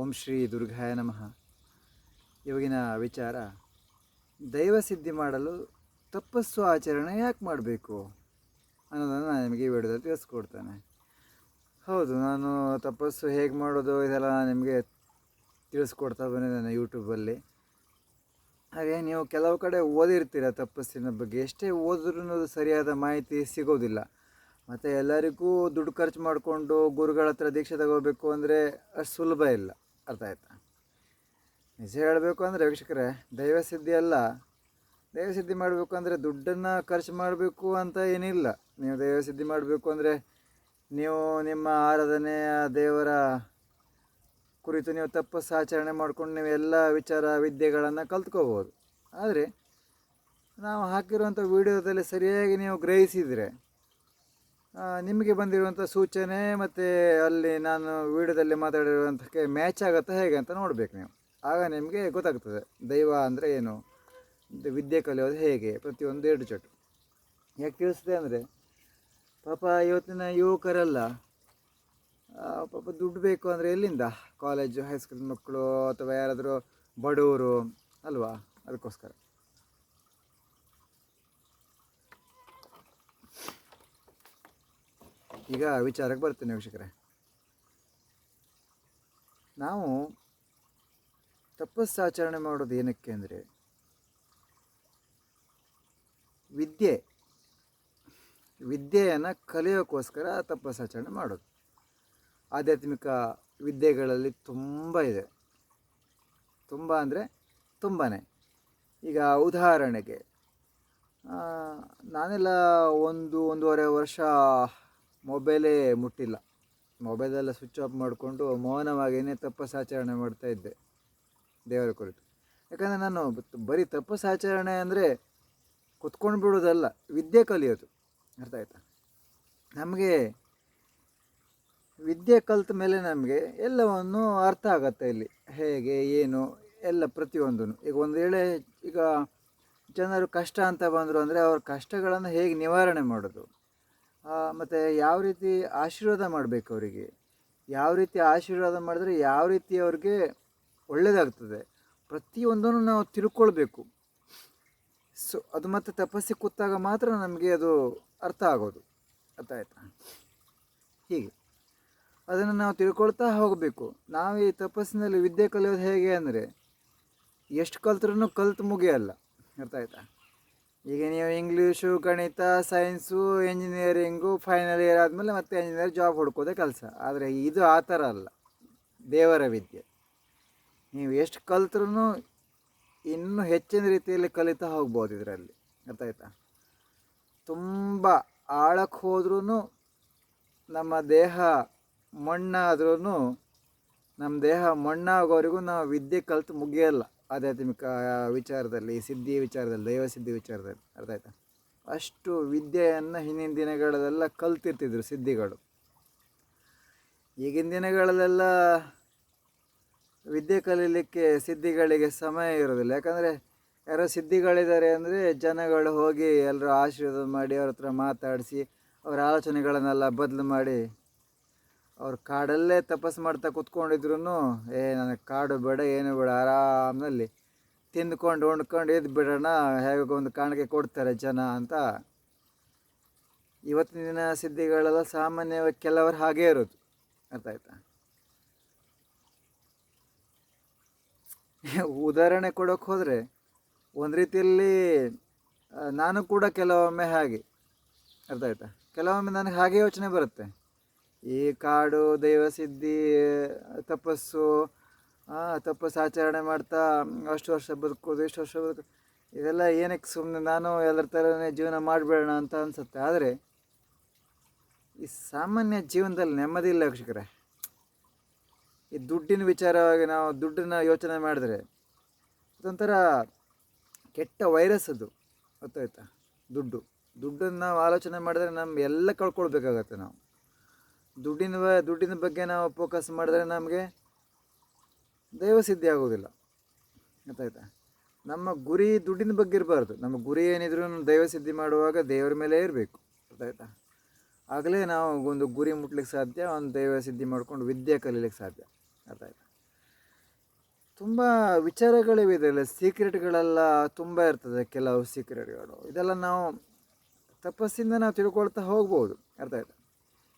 ಓಂ ಶ್ರೀ ದುರ್ಗಾಯ ನಮಃ. ಇವಾಗಿನ ವಿಚಾರ, ದೈವ ಸಿದ್ಧಿ ಮಾಡಲು ತಪಸ್ಸು ಆಚರಣೆ ಯಾಕೆ ಮಾಡಬೇಕು ಅನ್ನೋದನ್ನು ನಾನು ನಿಮಗೆ ಈ ವಿಡಿಯೋದಲ್ಲಿ ತಿಳಿಸ್ಕೊಡ್ತೇನೆ. ಹೌದು, ನಾನು ತಪಸ್ಸು ಹೇಗೆ ಮಾಡೋದು ಇದೆಲ್ಲ ನಿಮಗೆ ತಿಳಿಸ್ಕೊಡ್ತಾ ಬಂದಿದ್ದೇನೆ ಯೂಟ್ಯೂಬಲ್ಲಿ. ಹಾಗೆ ನೀವು ಕೆಲವು ಕಡೆ ಓದಿರ್ತೀರ ತಪಸ್ಸಿನ ಬಗ್ಗೆ, ಎಷ್ಟೇ ಓದಿದ್ರೂ ಸರಿಯಾದ ಮಾಹಿತಿ ಸಿಗೋದಿಲ್ಲ. ಮತ್ತು ಎಲ್ಲರಿಗೂ ದುಡ್ಡು ಖರ್ಚು ಮಾಡಿಕೊಂಡು ಗುರುಗಳ ಹತ್ರ ದೀಕ್ಷೆ ತಗೋಬೇಕು ಅಂದರೆ ಅಷ್ಟು ಸುಲಭ ಇಲ್ಲ. ಅರ್ಥ ಆಯ್ತಾ? ನಿಜ ಹೇಳಬೇಕು ಅಂದರೆ ವೀಕ್ಷಕರೇ, ದೈವಸಿದ್ಧಿ ಅಲ್ಲ. ದೈವಸಿದ್ಧಿ ಮಾಡಬೇಕು ಅಂದರೆ ದುಡ್ಡನ್ನು ಖರ್ಚು ಮಾಡಬೇಕು ಅಂತ ಏನಿಲ್ಲ. ನೀವು ದೈವಸಿದ್ಧಿ ಮಾಡಬೇಕು ಅಂದರೆ ನೀವು ನಿಮ್ಮ ಆರಾಧನೆಯ ದೇವರ ಕುರಿತು ನೀವು ತಪ್ಪಸ್ಸು ಆಚರಣೆ ಮಾಡ್ಕೊಂಡು ನೀವು ಎಲ್ಲ ವಿಚಾರ ವಿದ್ಯೆಗಳನ್ನು ಕಲ್ತ್ಕೋಬೋದು. ಆದರೆ ನಾವು ಹಾಕಿರುವಂಥ ವಿಡಿಯೋದಲ್ಲಿ ಸರಿಯಾಗಿ ನೀವು ಗ್ರಹಿಸಿದರೆ ನಿಮಗೆ ಬಂದಿರುವಂಥ ಸೂಚನೆ ಮತ್ತು ಅಲ್ಲಿ ನಾನು ವಿಡಿಯೋದಲ್ಲಿ ಮಾತಾಡಿರುವಂಥಕ್ಕೆ ಮ್ಯಾಚ್ ಆಗುತ್ತಾ ಹೇಗೆ ಅಂತ ನೋಡಬೇಕು ನೀವು. ಆಗ ನಿಮಗೆ ಗೊತ್ತಾಗ್ತದೆ, ದೈವ ಅಂದರೆ ಏನು? ವಿದ್ಯೆ ಕಲಿಯೋದು ಹೇಗೆ? ಪ್ರತಿಯೊಂದು ಎರಡು ಚಟು. ಯಾಕೆ ತಿಳಿಸ್ತದೆ ಅಂದರೆ, ಪಾಪ ಇವತ್ತಿನ ಯುವಕರೆಲ್ಲ ಪಾಪ ದುಡ್ಡು ಬೇಕು ಅಂದರೆ ಎಲ್ಲಿಂದ? ಕಾಲೇಜು ಹೈಸ್ಕೂಲ್ ಮಕ್ಕಳು ಅಥವಾ ಯಾರಾದರೂ ಬಡವರು, ಅಲ್ವಾ? ಅದಕ್ಕೋಸ್ಕರ. ಈಗ ವಿಚಾರಕ್ಕೆ ಬರ್ತೀನಿ ವೀಕ್ಷಕರೇ. ನಾವು ತಪಸ್ಸಾಚರಣೆ ಮಾಡೋದು ಏನಕ್ಕೆ ಅಂದರೆ ವಿದ್ಯೆ, ವಿದ್ಯೆಯನ್ನು ಕಲಿಯೋಕ್ಕೋಸ್ಕರ ತಪಸ್ಸಾಚರಣೆ ಮಾಡೋದು. ಆಧ್ಯಾತ್ಮಿಕ ವಿದ್ಯೆಗಳಲ್ಲಿ ತುಂಬ ಇದೆ. ತುಂಬ ಅಂದರೆ ತುಂಬಾ ಈಗ ಉದಾಹರಣೆಗೆ ನಾನೆಲ್ಲ ಒಂದು ಒಂದೂವರೆ ವರ್ಷ ಮೊಬೈಲೇ ಮುಟ್ಟಿಲ್ಲ. ಮೊಬೈಲೆಲ್ಲ ಸ್ವಿಚ್ ಆಫ್ ಮಾಡಿಕೊಂಡು ಮೌನವಾಗಿಯೇ ತಪಸ್ಸಾಚರಣೆ ಮಾಡ್ತಾ ಇದ್ದೆ ದೇವರ ಕುರಿತು. ಯಾಕಂದರೆ ನಾನು ಬರೀ ತಪಸ್ಸಾಚರಣೆ ಅಂದರೆ ಕುತ್ಕೊಂಡು ಬಿಡೋದಲ್ಲ ವಿದ್ಯೆ ಕಲಿಯೋದು. ಅರ್ಥ ಆಯ್ತಾ? ನಮಗೆ ವಿದ್ಯೆ ಕಲಿತ ಮೇಲೆ ನಮಗೆ ಎಲ್ಲವನ್ನು ಅರ್ಥ ಆಗತ್ತೆ ಇಲ್ಲಿ. ಹೇಗೆ, ಏನು, ಎಲ್ಲ ಪ್ರತಿಯೊಂದೂ ಈಗ ಒಂದು ವೇಳೆ ಈಗ ಜನರು ಕಷ್ಟ ಅಂತ ಬಂದರು ಅಂದರೆ ಅವ್ರ ಕಷ್ಟಗಳನ್ನು ಹೇಗೆ ನಿವಾರಣೆ ಮಾಡೋದು? ಮತ್ತು ಯಾವ ರೀತಿ ಆಶೀರ್ವಾದ ಮಾಡಬೇಕು ಅವರಿಗೆ? ಯಾವ ರೀತಿ ಆಶೀರ್ವಾದ ಮಾಡಿದ್ರೆ ಯಾವ ರೀತಿ ಅವ್ರಿಗೆ ಒಳ್ಳೆಯದಾಗ್ತದೆ ಪ್ರತಿಯೊಂದನ್ನು ನಾವು ತಿಳ್ಕೊಳ್ಬೇಕು. ಸೊ, ಅದು ಮತ್ತೆ ತಪಸ್ಸಿ ಕೂತಾಗ ಮಾತ್ರ ನಮಗೆ ಅದು ಅರ್ಥ ಆಗೋದು. ಅರ್ಥ ಆಯ್ತಾ? ಹೀಗೆ. ಅದನ್ನು ನಾವು ತಿಳ್ಕೊಳ್ತಾ ಹೋಗಬೇಕು. ನಾವು ಈ ತಪಸ್ಸಿನಲ್ಲಿ ವಿದ್ಯೆ ಕಲಿಯೋದು ಹೇಗೆ ಅಂದರೆ, ಎಷ್ಟು ಕಲ್ತ್ರೂ ಕಲ್ತು ಮುಗಿಯಲ್ಲ. ಅರ್ಥ ಆಯ್ತಾ? ಈಗ ನೀವು ಇಂಗ್ಲೀಷು ಗಣಿತ ಸೈನ್ಸು ಇಂಜಿನಿಯರಿಂಗು ಫೈನಲ್ ಇಯರ್ ಆದಮೇಲೆ ಮತ್ತೆ ಇಂಜಿನಿಯರ್ ಜಾಬ್ ಹುಡ್ಕೋದೇ ಕೆಲಸ. ಆದರೆ ಇದು ಆ ಥರ ಅಲ್ಲ. ದೇವರ ವಿದ್ಯೆ. ನೀವು ಎಷ್ಟು ಕಲ್ತ್ರೂ ಇನ್ನೂ ಹೆಚ್ಚಿನ ರೀತಿಯಲ್ಲಿ ಕಲಿತಾ ಹೋಗ್ಬೋದು ಇದರಲ್ಲಿ. ಅರ್ಥ ಆಯ್ತಾ ತುಂಬ ಆಳಕ್ಕೆ ಹೋದ್ರೂ ನಮ್ಮ ದೇಹ ಮಣ್ಣಾದ್ರೂ ನಮ್ಮ ದೇಹ ಮಣ್ಣಾಗೋವರೆಗೂ ನಾವು ವಿದ್ಯೆ ಕಲ್ತು ಮುಗಿಯಲ್ಲ. ಆಧ್ಯಾತ್ಮಿಕ ವಿಚಾರದಲ್ಲಿ ಸಿದ್ಧಿ ವಿಚಾರದಲ್ಲಿ, ದೈವ ಸಿದ್ಧಿ ವಿಚಾರದಲ್ಲಿ, ಅರ್ಥ ಆಯ್ತಾ? ಅಷ್ಟು ವಿದ್ಯೆಯನ್ನು ಹಿಂದಿನ ದಿನಗಳಲ್ಲೆಲ್ಲ ಕಲ್ತಿರ್ತಿದ್ರು ಸಿದ್ಧಿಗಳು. ಈಗಿನ ದಿನಗಳಲ್ಲೆಲ್ಲ ವಿದ್ಯೆ ಕಲೀಲಿಕ್ಕೆ ಸಿದ್ಧಿಗಳಿಗೆ ಸಮಯ ಇರೋದಿಲ್ಲ ಯಾಕಂದರೆ ಯಾರೋ ಸಿದ್ಧಿಗಳಿದ್ದಾರೆ ಅಂದರೆ ಜನಗಳು ಹೋಗಿ ಎಲ್ಲರೂ ಆಶೀರ್ವಾದ ಮಾಡಿ ಅವ್ರ ಹತ್ರ ಮಾತಾಡಿಸಿ ಅವರ ಆಲೋಚನೆಗಳನ್ನೆಲ್ಲ ಬದಲು ಮಾಡಿ ಅವ್ರು ಕಾಡಲ್ಲೇ ತಪಸ್ಸು ಮಾಡ್ತಾ ಕುತ್ಕೊಂಡಿದ್ರು ಏ, ನನಗೆ ಕಾಡು ಬೇಡ, ಏನು ಬೇಡ ಆರಾಮಲ್ಲಿ ತಿಂದ್ಕೊಂಡು ಉಂಡ್ಕೊಂಡು ಎದ್ದು ಬಿಡೋಣ, ಹೇಗೆ ಒಂದು ಕಾಣಿಕೆ ಕೊಡ್ತಾರೆ ಜನ ಅಂತ. ಇವತ್ತಿನ ದಿನ ಸಿದ್ಧಿಗಳೆಲ್ಲ ಸಾಮಾನ್ಯವಾಗಿ ಕೆಲವರು ಹಾಗೇ ಇರೋದು. ಅರ್ಥ ಆಯ್ತಾ? ಉದಾಹರಣೆ ಕೊಡೋಕೆ ಹೋದರೆ, ಒಂದು ರೀತಿಯಲ್ಲಿ ನಾನು ಕೂಡ ಕೆಲವೊಮ್ಮೆ ಹಾಗೆ. ಅರ್ಥ ಆಯ್ತಾ? ಕೆಲವೊಮ್ಮೆ ನನಗೆ ಹಾಗೆ ಯೋಚನೆ ಬರುತ್ತೆ. ಈ ಕಾಡು ದೈವಸಿದ್ಧಿ ತಪಸ್ಸು ತಪಸ್ಸು ಆಚರಣೆ ಮಾಡ್ತಾ, ಅಷ್ಟು ವರ್ಷ ಬದುಕೋದು ಇಷ್ಟು ವರ್ಷ ಬದುಕು ಇದೆಲ್ಲ ಏನಕ್ಕೆ ಸುಮ್ಮನೆ ನಾನು ಎಲ್ಲರ ಥರನೇ ಜೀವನ ಮಾಡಬೇಡೋಣ ಅಂತ ಅನಿಸುತ್ತೆ. ಆದರೆ ಈ ಸಾಮಾನ್ಯ ಜೀವನದಲ್ಲಿ ನೆಮ್ಮದಿ ಇಲ್ಲ ವೀಕ್ಷಕರೇ. ಈ ದುಡ್ಡಿನ ವಿಚಾರವಾಗಿ ನಾವು ದುಡ್ಡನ್ನ ಯೋಚನೆ ಮಾಡಿದ್ರೆ ಅದೊಂಥರ ಕೆಟ್ಟ ವೈರಸ್ ಅದು. ಗೊತ್ತಾಯ್ತಾ? ದುಡ್ಡು. ದುಡ್ಡನ್ನು ನಾವು ಆಲೋಚನೆ ಮಾಡಿದ್ರೆ ನಮ್ಮ ಎಲ್ಲ ಕಳ್ಕೊಳ್ಬೇಕಾಗತ್ತೆ ನಾವು. ದುಡ್ಡಿನ ದುಡ್ಡಿನ ಬಗ್ಗೆ ನಾವು ಫೋಕಸ್ ಮಾಡಿದ್ರೆ ನಮಗೆ ದೈವಸಿದ್ಧಿ ಆಗೋದಿಲ್ಲ ಗೊತ್ತಾಯ್ತಾ? ನಮ್ಮ ಗುರಿ ದುಡ್ಡಿನ ಬಗ್ಗೆ ಇರಬಾರ್ದು. ನಮ್ಮ ಗುರಿ ಏನಿದ್ರು ದೈವಸಿದ್ಧಿ ಮಾಡುವಾಗ ದೇವರ ಮೇಲೆ ಇರಬೇಕು. ಗೊತ್ತಾಯ್ತಾ? ಆಗಲೇ ನಾವು ಒಂದು ಗುರಿ ಮುಟ್ಲಿಕ್ಕೆ ಸಾಧ್ಯ, ಒಂದು ದೈವ ಸಿದ್ಧಿ ಮಾಡ್ಕೊಂಡು ವಿದ್ಯೆ ಕಲೀಲಿಕ್ಕೆ ಸಾಧ್ಯ. ಅರ್ಥ ಆಯ್ತಾ ತುಂಬ ವಿಚಾರಗಳಿವೆ ಇದರಲ್ಲಿ. ಸೀಕ್ರೆಟ್ಗಳೆಲ್ಲ ತುಂಬ ಇರ್ತದೆ, ಕೆಲವು ಸೀಕ್ರೆಟ್ಗಳು ಇದೆಲ್ಲ ನಾವು ತಪಸ್ಸಿಂದ ನಾವು ತಿಳ್ಕೊಳ್ತಾ ಹೋಗ್ಬೋದು. ಅರ್ಥ ಆಯ್ತಾ?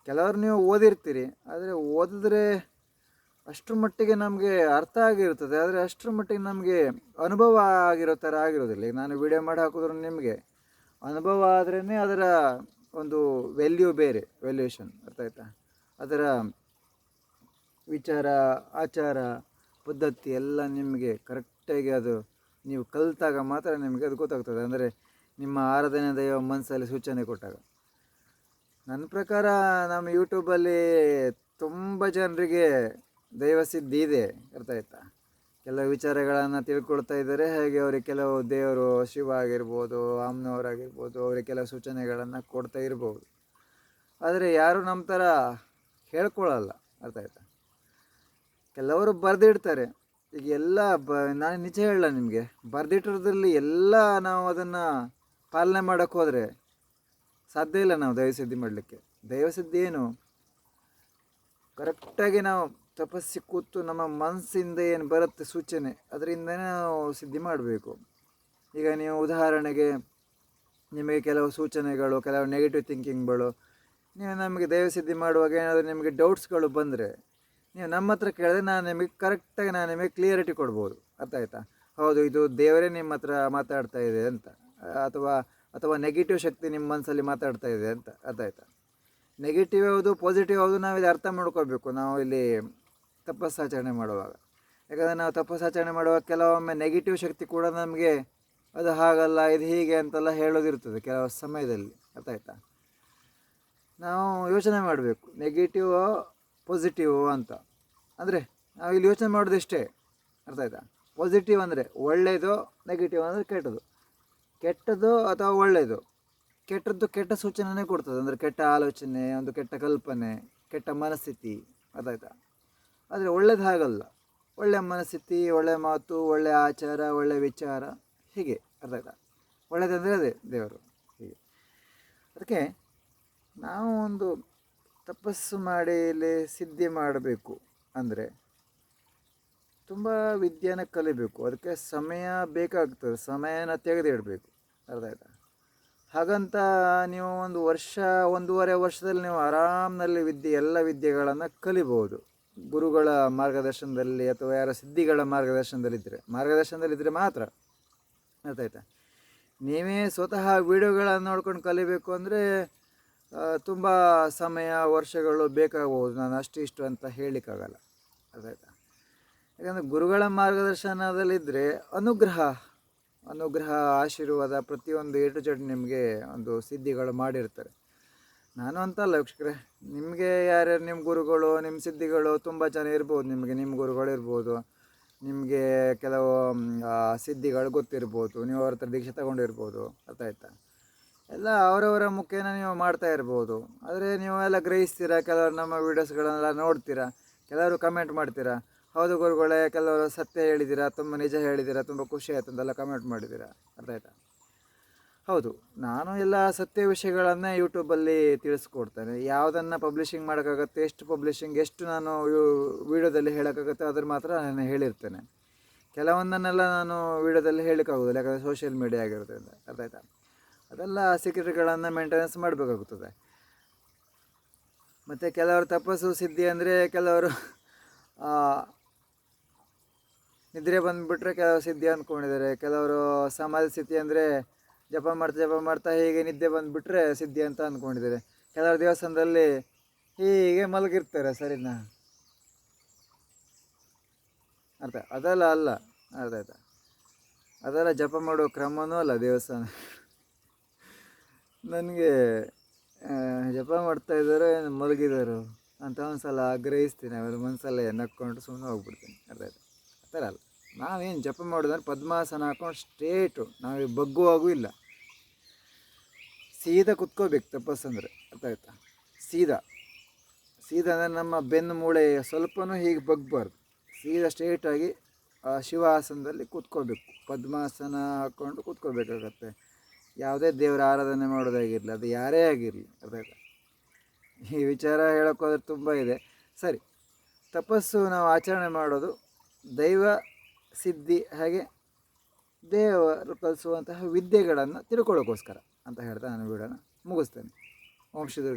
ಕೆಲವರು ನೀವು ಓದಿರ್ತೀರಿ, ಆದರೆ ಓದಿದ್ರೆ ಅಷ್ಟರ ಮಟ್ಟಿಗೆ ನಮಗೆ ಅರ್ಥ ಆಗಿರ್ತದೆ, ಆದರೆ ಅಷ್ಟರ ಮಟ್ಟಿಗೆ ನಮಗೆ ಅನುಭವ ಆಗಿರೋ ಥರ ಆಗಿರೋದಿಲ್ಲ. ಈಗ ನಾನು ವಿಡಿಯೋ ಮಾಡಿ ಹಾಕಿದ್ರು ನಿಮಗೆ, ಅನುಭವ ಆದ್ರೇ ಅದರ ಒಂದು ವ್ಯಾಲ್ಯೂ ಬೇರೆ ವ್ಯಾಲ್ಯೂಷನ್ ಅರ್ಥ ಆಯ್ತಾ? ಅದರ ವಿಚಾರ, ಆಚಾರ, ಪದ್ಧತಿ ಎಲ್ಲ ನಿಮಗೆ ಕರೆಕ್ಟಾಗಿ ಅದು ನೀವು ಕಲಿತಾಗ ಮಾತ್ರ ನಿಮಗೆ ಅದು ಗೊತ್ತಾಗ್ತದೆ. ಅಂದರೆ ನಿಮ್ಮ ಆರಾಧನೆ ದೈವ ಮನಸ್ಸಲ್ಲಿ ಸೂಚನೆ ಕೊಟ್ಟಾಗ. ನನ್ನ ಪ್ರಕಾರ ನಮ್ಮ ಯೂಟ್ಯೂಬಲ್ಲಿ ತುಂಬ ಜನರಿಗೆ ದೈವಸಿದ್ಧಿ ಇದೆ, ಅರ್ಥ ಆಯ್ತಾ? ಕೆಲವು ವಿಚಾರಗಳನ್ನು ತಿಳ್ಕೊಳ್ತಾ ಇದ್ದಾರೆ, ಹಾಗೆ ಅವರಿಗೆ ಕೆಲವು ದೇವರು ಶಿವ ಆಗಿರ್ಬೋದು ಅಮ್ಮನವರಾಗಿರ್ಬೋದು ಅವರಿಗೆ ಕೆಲವು ಸೂಚನೆಗಳನ್ನು ಕೊಡ್ತಾ ಇರ್ಬೋದು. ಆದರೆ ಯಾರು ನಮ್ಮ ಥರ ಹೇಳ್ಕೊಳ್ಳಲ್ಲ ಅರ್ಥ ಆಯ್ತಾ? ಕೆಲವರು ಬರೆದಿಡ್ತಾರೆ. ಈಗ ಎಲ್ಲ ಬ, ನಾನು ನಿಜ ಹೇಳಲ್ಲ ನಿಮಗೆ. ಬರೆದಿಟ್ಟಿರೋದ್ರಲ್ಲಿ ಎಲ್ಲ ನಾವು ಅದನ್ನು ಪಾಲನೆ ಮಾಡೋಕ್ಕೋದ್ರೆ ಸಾಧ್ಯ ಇಲ್ಲ ನಾವು ದೈವಸಿದ್ಧಿ ಮಾಡಲಿಕ್ಕೆ. ದೈವಸಿದ್ಧಿ ಏನು? ಕರೆಕ್ಟಾಗಿ ನಾವು ತಪಸ್ಸಿ ಕೂತು ನಮ್ಮ ಮನಸ್ಸಿಂದ ಏನು ಬರುತ್ತೆ ಸೂಚನೆ, ಅದರಿಂದನೇ ನಾವು ಸಿದ್ಧಿ ಮಾಡಬೇಕು. ಈಗ ನೀವು ಉದಾಹರಣೆಗೆ ನಿಮಗೆ ಕೆಲವು ಸೂಚನೆಗಳು, ಕೆಲವು ನೆಗೆಟಿವ್ ಥಿಂಕಿಂಗ್ಗಳು ನೀವು ನಮಗೆ ದೈವಸಿದ್ಧಿ ಮಾಡುವಾಗ ಏನಾದರೂ ನಿಮಗೆ ಡೌಟ್ಸ್ಗಳು ಬಂದರೆ, ನೀವು ನಮ್ಮ ಹತ್ರ ಕೇಳಿದ್ರೆ ನಾನು ನಿಮಗೆ ಕರೆಕ್ಟಾಗಿ ನಾನು ನಿಮಗೆ ಕ್ಲಿಯರಿಟಿ ಕೊಡ್ಬೋದು. ಅರ್ಥ ಆಯ್ತಾ? ಹೌದು, ಇದು ದೇವರೇ ನಿಮ್ಮ ಹತ್ರ ಮಾತಾಡ್ತಾ ಇದೆ ಅಂತ. ಅಥವಾ ಅಥವಾ ನೆಗೆಟಿವ್ ಶಕ್ತಿ ನಿಮ್ಮ ಮನಸ್ಸಲ್ಲಿ ಮಾತಾಡ್ತಾ ಇದೆ ಅಂತ ಅರ್ಥ ಆಯ್ತಾ? ನೆಗೆಟಿವ್ ಯಾವುದು ಪಾಸಿಟಿವ್ ಯಾವುದು ನಾವು ಇಲ್ಲಿ ಅರ್ಥ ಮಾಡ್ಕೋಬೇಕು ನಾವು ಇಲ್ಲಿ ತಪಸ್ಸಾಚರಣೆ ಮಾಡುವಾಗ. ಯಾಕಂದರೆ ನಾವು ತಪಸ್ಸಾಚರಣೆ ಮಾಡುವಾಗ ಕೆಲವೊಮ್ಮೆ ನೆಗೆಟಿವ್ ಶಕ್ತಿ ಕೂಡ ನಮಗೆ ಅದು ಹಾಗಲ್ಲ, ಇದು ಹೀಗೆ ಅಂತೆಲ್ಲ ಹೇಳೋದಿರ್ತದೆ ಕೆಲವು ಸಮಯದಲ್ಲಿ. ಅರ್ಥ ಆಯ್ತಾ? ನಾವು ಯೋಚನೆ ಮಾಡಬೇಕು. ನೆಗೆಟಿವ್ ಪಾಸಿಟಿವ್ ಅಂತ. ಅಂದರೆ ನಾವು ಇಲ್ಲಿ ಯೋಚನೆ ಮಾಡೋದು ಇಷ್ಟೇ ಅರ್ಥ ಆಯ್ತಾ? ಪಾಸಿಟಿವ್ ಅಂದರೆ ಒಳ್ಳೆಯದು ನೆಗೆಟಿವ್ ಅಂದರೆ ಕೆಟ್ಟದು ಕೆಟ್ಟದ್ದು ಅಥವಾ ಒಳ್ಳೆಯದು ಕೆಟ್ಟದ್ದು ಕೆಟ್ಟ ಸೂಚನೆನೇ ಕೊಡ್ತದೆ. ಅಂದರೆ ಕೆಟ್ಟ ಆಲೋಚನೆ, ಒಂದು ಕೆಟ್ಟ ಕಲ್ಪನೆ, ಕೆಟ್ಟ ಮನಸ್ಥಿತಿ, ಅದಾಯ್ತಾ? ಆದರೆ ಒಳ್ಳೇದು ಹಾಗಲ್ಲ. ಒಳ್ಳೆಯ ಮನಸ್ಥಿತಿ ಒಳ್ಳೆಯ ಮಾತು ಒಳ್ಳೆಯ ಆಚಾರ ಒಳ್ಳೆಯ ವಿಚಾರ, ಹೀಗೆ ಅರ್ಥ ಆಯ್ತಾ ಒಳ್ಳೆಯದಂದರೆ ಅದೇ ದೇವರು. ಹೀಗೆ. ಅದಕ್ಕೆ ನಾವು ಒಂದು ತಪಸ್ಸು ಮಾಡಿ ಇಲ್ಲಿ ಸಿದ್ಧಿ ಮಾಡಬೇಕು ಅಂದರೆ ತುಂಬ ವಿದ್ಯೆನ ಕಲಿಬೇಕು. ಅದಕ್ಕೆ ಸಮಯ ಬೇಕಾಗ್ತದೆ. ಸಮಯನ ತೆಗೆದಿಡಬೇಕು. ಅರ್ಥ ಆಯ್ತಾ? ಹಾಗಂತ ನೀವು ಒಂದು ವರ್ಷ, ಒಂದೂವರೆ ವರ್ಷದಲ್ಲಿ ನೀವು ಆರಾಮ್ನಲ್ಲಿ ವಿದ್ಯೆ, ಎಲ್ಲ ವಿದ್ಯೆಗಳನ್ನು ಕಲಿಬೋದು. ಗುರುಗಳ ಮಾರ್ಗದರ್ಶನದಲ್ಲಿ ಅಥವಾ ಯಾರ ಸಿದ್ಧಿಗಳ ಮಾರ್ಗದರ್ಶನದಲ್ಲಿದ್ದರೆ. ಮಾರ್ಗದರ್ಶನದಲ್ಲಿದ್ದರೆ ಮಾತ್ರ. ಅರ್ಥ ಆಯ್ತಾ? ನೀವೇ ಸ್ವತಃ ವೀಡಿಯೋಗಳನ್ನು ನೋಡ್ಕೊಂಡು ಕಲಿಬೇಕು ಅಂದರೆ ತುಂಬ ಸಮಯ, ವರ್ಷಗಳು ಬೇಕಾಗ್ಬೋದು. ನಾನು ಅಷ್ಟು ಇಷ್ಟು ಅಂತ ಹೇಳಲಿಕ್ಕಾಗಲ್ಲ ಅದಾಯ್ತಾ ಯಾಕಂದರೆ ಗುರುಗಳ ಮಾರ್ಗದರ್ಶನದಲ್ಲಿದ್ದರೆ ಅನುಗ್ರಹ ಅನುಗ್ರಹ, ಆಶೀರ್ವಾದ ಪ್ರತಿಯೊಂದು ಏಟು ಜಡ್ ನಿಮಗೆ ಒಂದು ಸಿದ್ಧಿಗಳು ಮಾಡಿರ್ತಾರೆ. ನಾನು ಅಂತಲ್ಲ ವೀಕ್ಷಕರೇ, ನಿಮಗೆ ಯಾರ್ಯಾರು ನಿಮ್ಮ ಗುರುಗಳು ನಿಮ್ಮ ಸಿದ್ಧಿಗಳು ತುಂಬ ಜನ ಇರ್ಬೋದು. ನಿಮಗೆ ನಿಮ್ಮ ಗುರುಗಳು ಇರ್ಬೋದು, ನಿಮಗೆ ಕೆಲವು ಸಿದ್ಧಿಗಳು ಗೊತ್ತಿರ್ಬೋದು, ನೀವು ಅವ್ರ ಹತ್ರ ದೀಕ್ಷೆ ತಗೊಂಡಿರ್ಬೋದು, ಅರ್ಥ ಆಯ್ತಾ? ಎಲ್ಲ ಅವರವರ ಮುಖೇನ ನೀವು ಮಾಡ್ತಾ ಇರ್ಬೋದು. ಆದರೆ ನೀವು ಎಲ್ಲ ಗ್ರಹಿಸ್ತೀರಾ? ಕೆಲವರು ನಮ್ಮ ವೀಡಿಯೋಸ್ಗಳನ್ನೆಲ್ಲ ನೋಡ್ತೀರಾ? ಕೆಲವರು ಕಮೆಂಟ್ ಮಾಡ್ತೀರಾ? ಹೌದು ಗುರುಗಳೇ, ಕೆಲವರು ಸತ್ಯ ಹೇಳಿದ್ದೀರಾ ತುಂಬ ನಿಜ ಹೇಳಿದ್ದೀರಾ ತುಂಬ ಖುಷಿ ಆಯ್ತು ಅಂತೆಲ್ಲ ಕಮೆಂಟ್ ಮಾಡಿದ್ದೀರಾ ಅರ್ಥ ಆಯ್ತಾ? ಹೌದು, ನಾನು ಎಲ್ಲ ಸತ್ಯ ವಿಷಯಗಳನ್ನೇ ಯೂಟ್ಯೂಬಲ್ಲಿ ತಿಳಿಸ್ಕೊಡ್ತೇನೆ. ಯಾವುದನ್ನು ಪಬ್ಲಿಷಿಂಗ್ ಮಾಡೋಕ್ಕಾಗತ್ತೆ, ಎಷ್ಟು ಪಬ್ಲಿಷಿಂಗ್ ಎಷ್ಟು ನಾನು ವೀಡಿಯೋದಲ್ಲಿ ಹೇಳೋಕ್ಕಾಗತ್ತೆ, ಅದ್ರ ಮಾತ್ರ ನಾನು ಹೇಳಿರ್ತೇನೆ. ಕೆಲವೊಂದನ್ನೆಲ್ಲ ನಾನು ವೀಡಿಯೋದಲ್ಲಿ ಹೇಳೋಕ್ಕಾಗೋದಿಲ್ಲ, ಯಾಕಂದರೆ ಸೋಷಿಯಲ್ ಮೀಡಿಯಾ ಆಗಿರೋದ್ರಿಂದ. ಅರ್ಥ ಆಯ್ತಾ? ಅದೆಲ್ಲ ಸೀಕ್ರೆಟ್ಗಳನ್ನು ಮೇಂಟೆನೆನ್ಸ್ ಮಾಡಬೇಕಾಗುತ್ತದೆ ಮತ್ತು ಕೆಲವರು ತಪಸ್ಸು, ಸಿದ್ಧಿ ಅಂದರೆ ಕೆಲವರು ನಿದ್ರೆ ಬಂದುಬಿಟ್ರೆ ಕೆಲವರು ಸಿದ್ಧಿ ಅಂದ್ಕೊಂಡಿದ್ದಾರೆ. ಕೆಲವರು ಸಮಾಧಿ ಸ್ಥಿತಿ ಅಂದರೆ ಜಪ ಮಾಡ್ತಾ ಜಪ ಮಾಡ್ತಾ ಹೀಗೆ ನಿದ್ದೆ ಬಂದುಬಿಟ್ರೆ ಸಿದ್ಧಿ ಅಂತ ಅಂದ್ಕೊಂಡಿದ್ದಾರೆ. ಕೆಲವರು ದೇವಸ್ಥಾನದಲ್ಲಿ ಹೀಗೆ ಮಲಗಿರ್ತಾರೆ ಸರಿನಾ? ಅರ್ಥ, ಅದೆಲ್ಲ ಅಲ್ಲ. ಅರ್ಥ ಆಯ್ತಾ? ಅದೆಲ್ಲ ಜಪ ಮಾಡೋ ಕ್ರಮನೂ ಅಲ್ಲ ದೇವಸ್ಥಾನ. ನನಗೆ ಜಪ ಮಾಡ್ತಾ ಇದ್ದಾರೆ ಮಲಗಿದರು ಅಂತ ಒಂದ್ಸಲ ಆಗ್ರಹಿಸ್ತೀನಿ. ಆಮೇಲೆ ಮನಸ್ಸಲ್ಲೇ ನಕ್ಕೊಂಡು ಸುಮ್ಮನೆ ಹೋಗ್ಬಿಡ್ತೀನಿ. ಅರ್ಥ ಆಯ್ತಾ? ಥರ ಅಲ್ಲ ನಾವೇನು ಜಪ ಮಾಡೋದಂದ್ರೆ ಪದ್ಮಾಸನ ಹಾಕೊಂಡು ಸ್ಟ್ರೇಟು ನಾವು ಬಗ್ಗುವಾಗೂ ಇಲ್ಲ. ಸೀದಾ ಕುತ್ಕೋಬೇಕು ತಪಸ್ಸಂದ್ರೆ ಅರ್ಥ ಆಯ್ತಾ? ಸೀದಾ. ಸೀದಾ ಅಂದರೆ ನಮ್ಮ ಬೆನ್ನು ಮೂಳೆ ಸ್ವಲ್ಪನೂ ಹೀಗೆ ಬಗ್ಬಾರ್ದು. ಸೀದಾ ಸ್ಟ್ರೇಟಾಗಿ ಶಿವಾಸನದಲ್ಲಿ ಕೂತ್ಕೋಬೇಕು. ಪದ್ಮಾಸನ ಹಾಕ್ಕೊಂಡು ಕೂತ್ಕೋಬೇಕಾಗತ್ತೆ. ಯಾವುದೇ ದೇವರ ಆರಾಧನೆ ಮಾಡೋದಾಗಿರಲಿ, ಅದು ಯಾರೇ ಆಗಿರಲಿ, ಅರ್ಥ ಆಯ್ತಾ? ಈ ವಿಚಾರ ಹೇಳೋಕ್ಕೋದ್ರೆ ತುಂಬ ಇದೆ. ಸರಿ, ತಪಸ್ಸು ನಾವು ಆಚರಣೆ ಮಾಡೋದು ದೈವ ಸಿದ್ಧಿ ಹಾಗೆ ದೇವರು ಕಲಿಸುವಂತಹ ವಿದ್ಯೆಗಳನ್ನು ತಿಳ್ಕೊಳ್ಳೋಕ್ಕೋಸ್ಕರ ಅಂತ ಹೇಳ್ತಾ ನಾನು ವಿಡಿಯೋನ ಮುಗಿಸ್ತೇನೆ. ಓಂ ಶ್ರೀ